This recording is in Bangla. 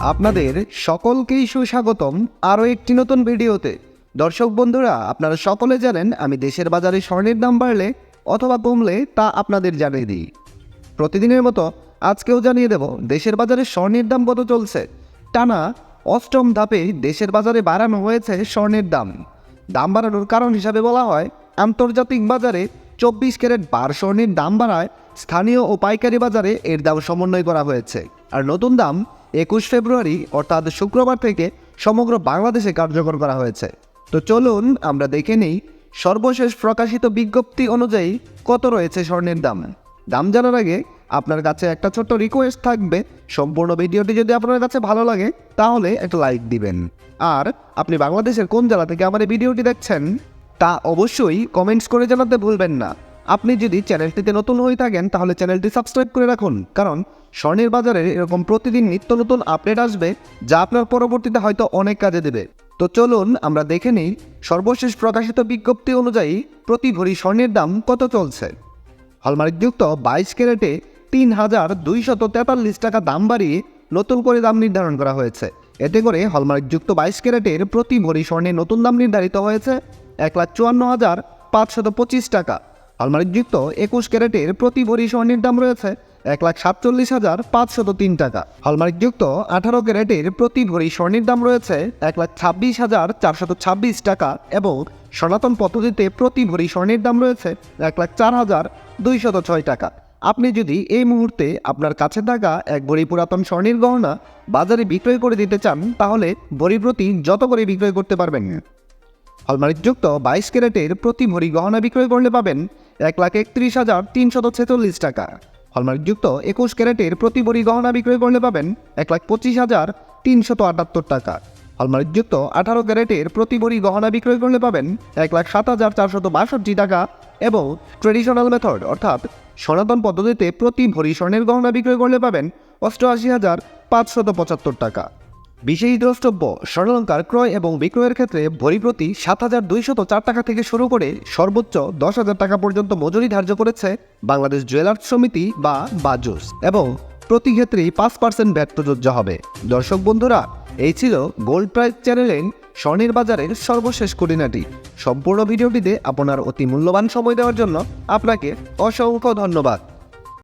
আপনাদের সকলকেই সুস্বাগতম আরও একটি নতুন ভিডিওতে। দর্শক বন্ধুরা, আপনারা সকলে জানেন আমি দেশের বাজারে স্বর্ণের দাম বাড়লে অথবা কমলে তা আপনাদের জানিয়ে দিই। প্রতিদিনের মতো আজকেও জানিয়ে দেব, দেশের বাজারে স্বর্ণের দাম কত চলছে। টানা অষ্টম ধাপে দেশের বাজারে বাড়ানো হয়েছে স্বর্ণের দাম। দাম বাড়ানোর কারণ হিসাবে বলা হয়, আন্তর্জাতিক বাজারে চব্বিশ ক্যারেট বার স্বর্ণের দাম বাড়ায় স্থানীয় ও পাইকারি বাজারে এর দাম সমন্বয় করা হয়েছে। আর নতুন দাম একুশ ফেব্রুয়ারি, অর্থাৎ শুক্রবার থেকে সমগ্র বাংলাদেশে কার্যকর করা হয়েছে। তো চলুন আমরা দেখে নিই সর্বশেষ প্রকাশিত বিজ্ঞপ্তি অনুযায়ী কত রয়েছে স্বর্ণের দাম। দাম জানার আগে আপনার কাছে একটা ছোট্ট রিকোয়েস্ট থাকবে। সম্পূর্ণ ভিডিওটি যদি আপনার কাছে ভালো লাগে, তাহলে একটা লাইক দিবেন। আর আপনি বাংলাদেশের কোন জেলা থেকে আমার এই ভিডিওটি দেখছেন, তা অবশ্যই কমেন্টস করে জানাতে ভুলবেন না। আপনি যদি চ্যানেলটিতে নতুন হয়ে থাকেন, তাহলে চ্যানেলটি সাবস্ক্রাইব করে রাখুন। কারণ স্বর্ণের বাজারে এরকম প্রতিদিন নিত্য নতুন আপডেট আসবে, যা আপনার পরবর্তীতে হয়তো অনেক কাজে দেবে। তো চলুন আমরা দেখে নিই সর্বশেষ প্রকাশিত বিজ্ঞপ্তি অনুযায়ী প্রতি ভরি স্বর্ণের দাম কত চলছে। হলমার্কযুক্ত বাইশ ক্যারেটে তিন হাজার দুইশত তেতাল্লিশ টাকা দাম বাড়িয়ে নতুন করে দাম নির্ধারণ করা হয়েছে। এতে করে হলমার্কযুক্ত বাইশ ক্যারেটের প্রতি ভরি স্বর্ণের নতুন দাম নির্ধারিত হয়েছে এক লাখ চুয়ান্ন হাজার পাঁচশত পঁচিশ টাকা। হলমার্কযুক্ত একুশ ক্যারেটের প্রতি ভরি স্বর্ণের দাম রয়েছে এক লাখ সাতচল্লিশ হাজার পাঁচশত তিন টাকা। হলমার্কযুক্ত আঠারো ক্যারেটের প্রতি ভরি স্বর্ণের দাম রয়েছে এক লাখ ছাব্বিশ হাজার চারশত ছাব্বিশ টাকা এবং সনাতন পদ্ধতিতে প্রতি ভরি স্বর্ণের দাম রয়েছে এক লাখ চার হাজার দুইশত ছয় টাকা। আপনি যদি এই মুহূর্তে আপনার কাছে থাকা এক ভরি পুরাতন স্বর্ণের গহনা বাজারে বিক্রয় করে দিতে চান, তাহলে ভরি প্রতি যত করে বিক্রয় করতে পারবেন হলমার্কযুক্ত বাইশ ক্যারেটের প্রতি ভরি গহনা বিক্রয় করলে পাবেন এক লাখ একত্রিশ হাজার তিনশত ছেচল্লিশ টাকা। হলমার্কযুক্ত একুশ ক্যারেটের প্রতি ভরি গহনা বিক্রয় করলে পাবেন এক লাখ পঁচিশ হাজার তিনশত আটাত্তর টাকা। হলমার্কযুক্ত আঠারো ক্যারেটের প্রতি ভরি গহনা বিক্রয় করলে পাবেন এক লাখ সাত হাজার চারশত বাষট্টি টাকা এবং ট্রেডিশনাল মেথড অর্থাৎ সনাতন পদ্ধতিতে প্রতি ভরি স্বর্ণের গহনা বিক্রয় করলে পাবেন অষ্টআশি হাজার পাঁচশত পঁচাত্তর টাকা। বিশেষ দ্রষ্টব্য, স্বর্ণালঙ্কার ক্রয় এবং বিক্রয়ের ক্ষেত্রে ভরি প্রতি সাত হাজার দুইশত চার টাকা থেকে শুরু করে সর্বোচ্চ দশ হাজার টাকা পর্যন্ত মজুরি ধার্য করেছে বাংলাদেশ জুয়েলার্স সমিতি বা বাজুস এবং প্রতি ক্ষেত্রেই পাঁচ পার্সেন্ট ভ্যাট প্রযোজ্য হবে। দর্শক বন্ধুরা, এই ছিল গোল্ড প্রাইস চ্যানেলের স্বর্ণের বাজারের সর্বশেষ খুঁটিনাটি। সম্পূর্ণ ভিডিওটিতে আপনার অতি মূল্যবান সময় দেওয়ার জন্য আপনাকে অসংখ্য ধন্যবাদ।